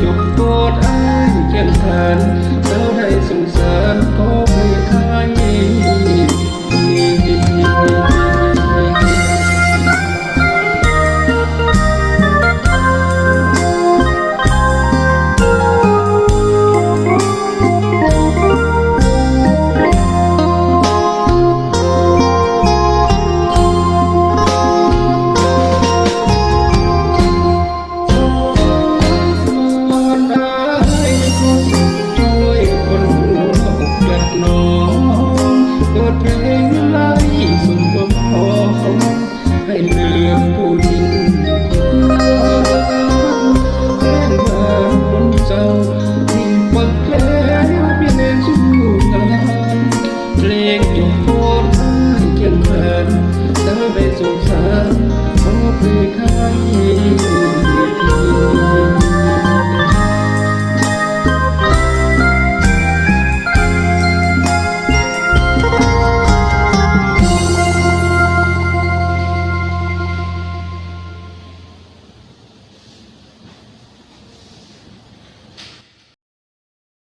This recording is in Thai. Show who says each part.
Speaker 1: จุกโกดอ้ายเจ็บแทน